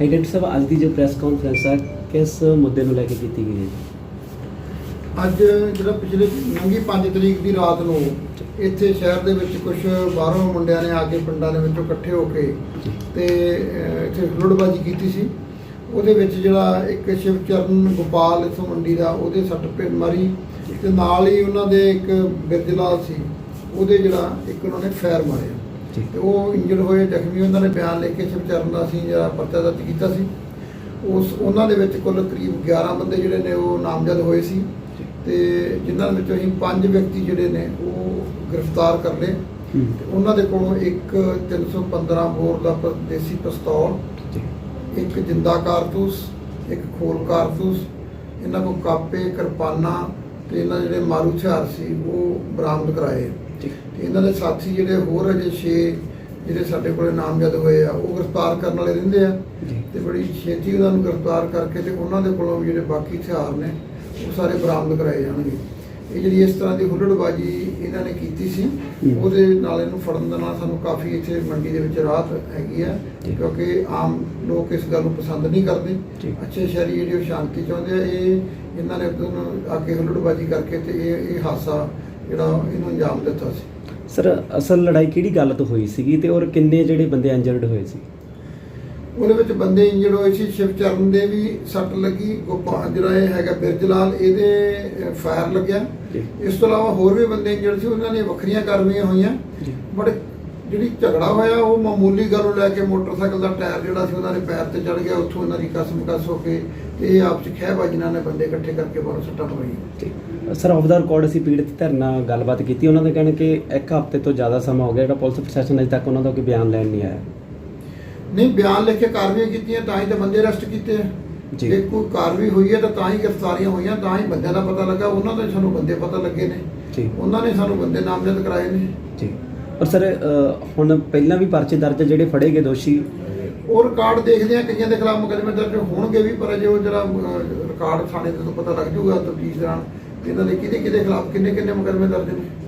ਹਾਈਡੈਂਟ ਸਾਹਿਬ ਅੱਜ ਦੀ ਜੋ press conference ਹੈ ਕਿਸ ਮੁੱਦੇ ਨੂੰ ਲੈ ਕੇ ਕੀਤੀ ਗਈ ਹੈ? ਜੀ? ਅੱਜ ਜਿਹੜਾ ਪਿਛਲੇ ਲੰਘੀ 5 ਤਰੀਕ ਦੀ ਰਾਤ ਨੂੰ ਇੱਥੇ ਸ਼ਹਿਰ ਦੇ ਵਿੱਚ ਕੁਝ ਬਾਹਰੋਂ ਮੁੰਡਿਆਂ ਨੇ ਆ ਕੇ ਪਿੰਡਾਂ ਦੇ ਵਿੱਚੋਂ ਇਕੱਠੇ ਹੋ ਕੇ ਤੇ ਅਹ, ਇੱਥੇ ਲੁੱਟਬਾਜੀ ਕੀਤੀ ਸੀ। ਉਹਦੇ ਵਿੱਚ ਜਿਹੜਾ ਇੱਕ ਸ਼ਿਵਚਰਨ ਗੋਪਾਲ ਇਥੋਂ ਮੰਡੀ ਦਾ ਉਹਦੇ ਸੱਟ ਪੇਟ ਮਾਰੀ ਤੇ ਨਾਲ ਹੀ ਉਹਨਾਂ ਦੇ ਇੱਕ ਬਿਰਜਲਾਲ ਸੀ ਉਹਦੇ ਜਿਹੜਾ ਇੱਕ ਉਹਨਾਂ ਨੇ ਫਾਇਰ ਮਾਰਿਆ। ਤੇ ਉਹ ਇੰਜਰਡ ਹੋਏ ਜ਼ਖਮੀ ਉਹਨਾਂ ਨੇ ਬਿਆਨ ਲਿਖ ਕੇ ਸ਼ਿਵਚਰਨ ਦਾ ਅਸੀਂ ਜਿਹੜਾ ਪਰਚਾ ਦਰਜ ਕੀਤਾ ਸੀ। ਉਸ ਉਹਨਾਂ ਦੇ ਵਿੱਚ ਕੁੱਲ ਕਰੀਬ 11 ਬੰਦੇ ਜਿਹੜੇ ਨੇ ਉਹ ਨਾਮਜ਼ਦ ਹੋਏ ਸੀ। ਤੇ ਜਿਨ੍ਹਾਂ ਵਿੱਚੋਂ ਅਸੀਂ ਪੰਜ ਵਿਅਕਤੀ ਜਿਹੜੇ ਨੇ ਉਹ ਗ੍ਰਿਫਤਾਰ ਕਰ ਲਏ। ਤੇ ਉਹਨਾਂ ਦੇ ਕੋਲੋਂ ਇੱਕ 315 ਬੋਰ ਦਾ ਦੇਸੀ ਪਿਸਤੌਲ ਇੱਕ ਜਿੰਦਾ ਕਾਰਤੂਸ ਇੱਕ ਖੋਲ ਕਾਰਤੂਸ ਇਹਨਾਂ ਕੋਲ ਕਾਪੇ ਕਿਰਪਾਨਾਂ ਤੇ ਇਹਨਾਂ ਜਿਹੜੇ ਮਾਰੂ ਹਥਿਆਰ ਸੀ ਉਹ ਬਰਾਮਦ ਕਰਾਏ। ਤੇ ਇਹਨਾਂ ਦੇ ਸਾਥੀ ਜਿਹੜੇ ਹੋਰ ਅਜੇ 6 ਜਿਹੜੇ ਸਾਡੇ ਕੋਲੇ ਨਾਮਜ਼ਦ ਹੋਏ ਆ ਉਹ ਗ੍ਰਿਫਤਾਰ ਕਰਨ ਵਾਲੇ ਰਹਿੰਦੇ ਆ ਤੇ ਬੜੀ ਛੇਤੀ ਉਹਨਾਂ ਨੂੰ ਗ੍ਰਿਫਤਾਰ ਕਰਕੇ ਤੇ ਉਹਨਾਂ ਦੇ ਕੋਲੋਂ ਜਿਹੜੇ ਬਾਕੀ ਹਥਿਆਰ ਨੇ ਉਹ ਸਾਰੇ ਬਰਾਮਦ ਕਰਾਏ ਜਾਣਗੇ ਇਹ ਜਿਹੜੀ ਇਸ ਤਰ੍ਹਾਂ ਦੀ ਹੁੱਲੜਬਾਜੀ ਇਹਨਾਂ ਨੇ ਕੀਤੀ ਸੀ। ਉਹਦੇ ਨਾਲ ਇਹਨੂੰ ਫੜਨ ਦੇ ਨਾਲ ਸਾਨੂੰ ਕਾਫੀ ਇੱਥੇ ਮੰਡੀ ਦੇ ਵਿੱਚ ਰਾਹਤ ਹੈਗੀ ਆ। ਕਿਉਂਕਿ ਆਮ ਲੋਕ ਇਸ ਗੱਲ ਨੂੰ ਪਸੰਦ ਨਹੀਂ ਕਰਦੇ। ਅੱਛੇ ਸ਼ਹਿਰੀ ਜਿਹੜੇ ਉਹ ਸ਼ਾਂਤੀ ਚਾਹੁੰਦੇ ਆ ਇਹ ਇਹਨਾਂ ਨੇ ਆ ਕੇ ਹੁੱਲੜਬਾਜੀ ਕਰਕੇ ਤੇ ਇਹ ਇਹ ਹਾਦਸਾ ਜਿਹੜਾ ਇਹਨੂੰ ਅੰਜਾਮ ਦਿੱਤਾ ਸੀ। ਸਰ ਅਸਲ ਲੜਾਈ ਕਿਹੜੀ ਗੱਲ ਤੋਂ ਹੋਈ ਸੀਗੀ ਤੇ ਔਰ ਕਿੰਨੇ ਜਿਹੜੇ ਬੰਦੇ ਇੰਜਰਡ ਹੋਏ ਸੀ? ਉਹਦੇ ਵਿੱਚ ਬੰਦੇ ਇੰਜਰਡ ਹੋਏ ਸੀ ਸ਼ਿਵਚਰਨ ਦੇ ਵੀ ਸੱਟ ਲੱਗੀ ਗੋਪਾਲ ਜਿਹੜਾ ਇਹ ਹੈਗਾ ਬਿਰਜਲਾਲ ਇਹਦੇ ਫਾਇਰ ਲੱਗਿਆ। ਇਸ ਤੋਂ ਇਲਾਵਾ ਹੋਰ ਵੀ ਬੰਦੇ ਇੰਜਰਡ ਸੀ ਉਹਨਾਂ ਨੇ ਵੱਖਰੀਆਂ ਕਾਰਵਾਈਆਂ ਹੋਈਆਂ। ਬਟ ਜਿਹੜੀ ਝਗੜਾ ਹੋਇਆ ਉਹ ਮਾਮੂਲੀ ਗੱਲ ਨੂੰ ਲੈ ਕੇ ਮੋਟਰਸਾਈਕਲ ਦਾ ਟਾਇਰ ਜਿਹੜਾ ਸੀ ਉਹਨਾਂ ਦੇ ਪੈਰ ਤੇ ਚੜ ਗਿਆ ਉੱਥੋਂ ਇਹਨਾਂ ਦੀ ਕਸਮ ਕਸ ਹੋ ਕੇ ਤੇ ਇਹ ਆਪਸ ਚ ਖਹਿਬਾਜੀ ਨਾਲ ਨੇ ਬੰਦੇ ਇਕੱਠੇ ਕਰਕੇ ਬਾਹਰੋਂ ਸੱਟਾਂ ਪਵਾਈਆਂ ਸਰ ਆਫ ਦਾ ਰਿਕਾਰਡ ਅਸੀਂ ਪੀੜਤ ਧਿਰ ਨਾਲ ਗੱਲਬਾਤ ਕੀਤੀ। ਉਹਨਾਂ ਦਾ ਕਹਿਣਾ ਕਿ ਇੱਕ ਹਫ਼ਤੇ ਤੋਂ ਜ਼ਿਆਦਾ ਸਮਾਂ ਹੋ ਗਿਆ। ਜਿਹੜਾ ਪੁਲਿਸ ਪ੍ਰਸ਼ਾਸਨ ਅਜੇ ਤੱਕ ਉਹਨਾਂ ਦਾ ਕੋਈ ਬਿਆਨ ਲੈਣ ਨਹੀਂ ਆਇਆ। ਨਹੀਂ ਬਿਆਨ ਲਿਖ ਕੇ ਕਾਰਵਾਈਆਂ ਕੀਤੀਆਂ ਤਾਂ ਹੀ ਤਾਂ ਬੰਦੇ ਅਰੈਸਟ ਕੀਤੇ ਆ। ਜੀ। ਜੇ ਕੋਈ ਕਾਰਵਾਈ ਹੋਈ ਹੈ ਤਾਂ ਤਾਂ ਹੀ ਗ੍ਰਿਫਤਾਰੀਆਂ ਹੋਈਆਂ ਤਾਂ ਹੀ ਬੰਦਿਆਂ ਦਾ ਪਤਾ ਲੱਗਾ। ਉਹਨਾਂ ਦੇ ਸਾਨੂੰ ਬੰਦੇ ਪਤਾ ਲੱਗੇ ਨੇ। ਜੀ। ਉਹਨਾਂ ਨੇ ਸਾਨੂੰ ਬੰਦੇ ਨਾਮਜ਼ਦ ਕਰਾਏ ਨੇ। ਜੀ। ਪਰ ਸਰ ਹੁਣ ਪਹਿਲਾਂ ਵੀ ਪਰਚੇ ਦਰਜ ਆ ਜਿਹੜੇ ਫੜੇ ਗਏ ਦੋਸ਼ੀ। ਉਹ ਰਿਕਾਰਡ ਦੇਖਦੇ ਆ ਕਈਆਂ ਦੇ ਖਿਲਾਫ ਮੁਕੱਦਮੇ ਦਰਜ ਹੋਣਗੇ ਵੀ ਪਰ ਜੇ ਉਹ ਜਿਹੜਾ ਅਹ, ਰਿਕਾਰਡ ਥਾਣੇ ਤੋਂ ਪਤਾ ਲੱਗ ਜਾਊਗਾ ਤਫਤੀਸ਼ ਦੌਰਾਨ। ਇਹਨਾਂ ਦੇ ਕਿਹਦੇ ਕਿਹਦੇ ਖਿਲਾਫ ਕਿੰਨੇ ਕਿੰਨੇ ਮੁਕੱਦਮੇ ਦਰਜ ਨੇ?